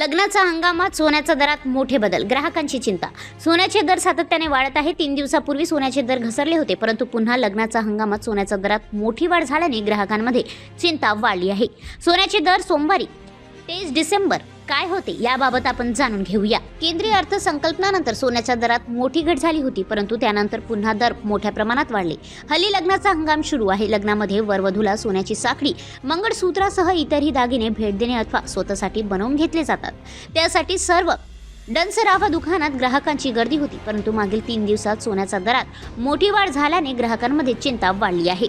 लग्नाचा हंगामात सोन्याच्या दरात मोठे बदल ग्राहकांची चिंता. सोन्याचे दर सातत्याने वाढत आहे तीन दिवसापूर्वी सोन्याचे दर घसरले होते परंतु पुन्हा लग्नाचा हंगामात सोन्याच्या दरात मोठी वाढ झाल्याने ग्राहकांमध्ये चिंता वाढली आहे. सोन्याचे दर सोमवारी तेवीस डिसेंबर काय होते याबाबत आपण जाणून घेऊया. केंद्रीय अर्थसंकल्पनानंतर सोन्याच्या दरात मोठी घट झाली होती परंतु त्यानंतर पुन्हा दर मोठ्या प्रमाणात वाढले. हल्ली लग्नाचा हंगाम सुरू आहे. लग्नामध्ये वरवधूला सोन्याची साखळी मंगळसूत्रासह इतरही दागिने भेट देणे अथवा स्वतःसाठी बनवून घेतले जातात. त्यासाठी सर्व डनसराफा दुकानात ग्राहकांची गर्दी होती परंतु मागील तीन दिवसात सोन्याच्या दरात मोठी वाढ झाल्याने ग्राहकांमध्ये चिंता वाढली आहे.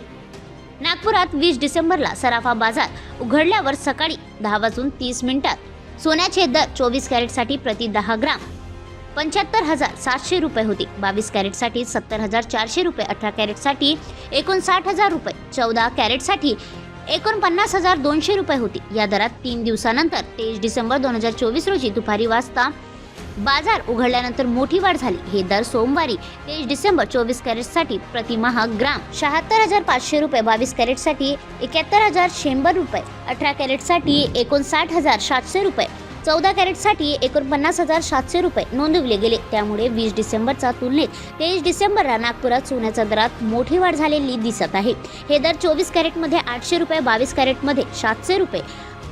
नागपुरात वीस डिसेंबरला सराफा बाजार उघडल्यावर सकाळी दहा वाजून तीस मिनिटात सोन्याचे दर चोवीस कॅरेटसाठी प्रति दहा ग्राम. पंच्याहत्तर हजार सातशे रुपये होते. बावीस कॅरेटसाठी सत्तर हजार चारशे रुपये. अठरा कॅरेटसाठी एकोणसाठ हजार रुपये. चौदा कॅरेटसाठी एकोणपन्नास हजार दोनशे रुपये होती. या दरात तीन दिवसानंतर तेवीस डिसेंबर दोन हजार चोवीस रोजी दुपारी वाजता बाजार उघडल्यानंतर मोठी वाढ झाली. हे दर सोमवारी तेवीस डिसेंबर चोवीस कॅरेटसाठी प्रतिमहा ग्राम. शहात्तर हजार पाचशे रुपये बावीस कॅरेटसाठी एकाहत्तर हजार शंभर रुपये अठरा कॅरेटसाठी एकोणसाठ हजार सातशे रुपये चौदा कॅरेटसाठी एकोणपन्नास हजार सातशे रुपये नोंदवले गेले. त्यामुळे वीस डिसेंबरच्या तुलनेत तेवीस डिसेंबरला नागपुरात सोन्याच्या दरात मोठी वाढ झालेली दिसत आहे. हे दर चोवीस कॅरेटमध्ये आठशे रुपये बावीस कॅरेटमध्ये सातशे रुपये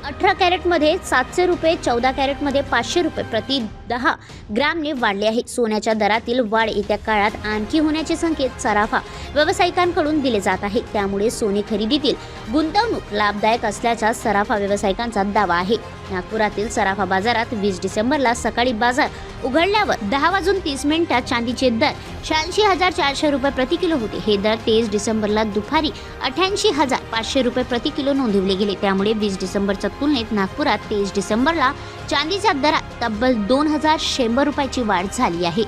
अठरा कॅरेटमध्ये सातशे रुपये चौदा कॅरेटमध्ये पाचशे रुपये प्रति दहा ग्रामने वाढले आहे. सोन्याच्या दरातील वाढ येत्या काळात आणखी होण्याचे संकेत सराफा व्यावसायिकांकडून दिले जात आहे. त्यामुळे सोने खरेदीतील गुंतवणूक लाभदायक असल्याचा सराफा व्यावसायिकांचा दावा आहे. नागपुरातील सराफा बाजारात वीस डिसेंबरला सकाळी बाजार उघडल्यावर दहा वाजून तीस मिनिटात चांदीचे दर शहाऐंशी हजार चारशे रुपये प्रति किलो होते. हे दर तेवीस डिसेंबरला दुपारी अठ्याऐंशी हजार पाचशे रुपये प्रति किलो नोंदवले गेले. त्यामुळे वीस डिसेंबरच्या तुलनेत नागपुरात तेवीस डिसेंबरला चांदीच्या दरात तब्बल दोन हजार शंभर रुपयाची वाढ झाली आहे.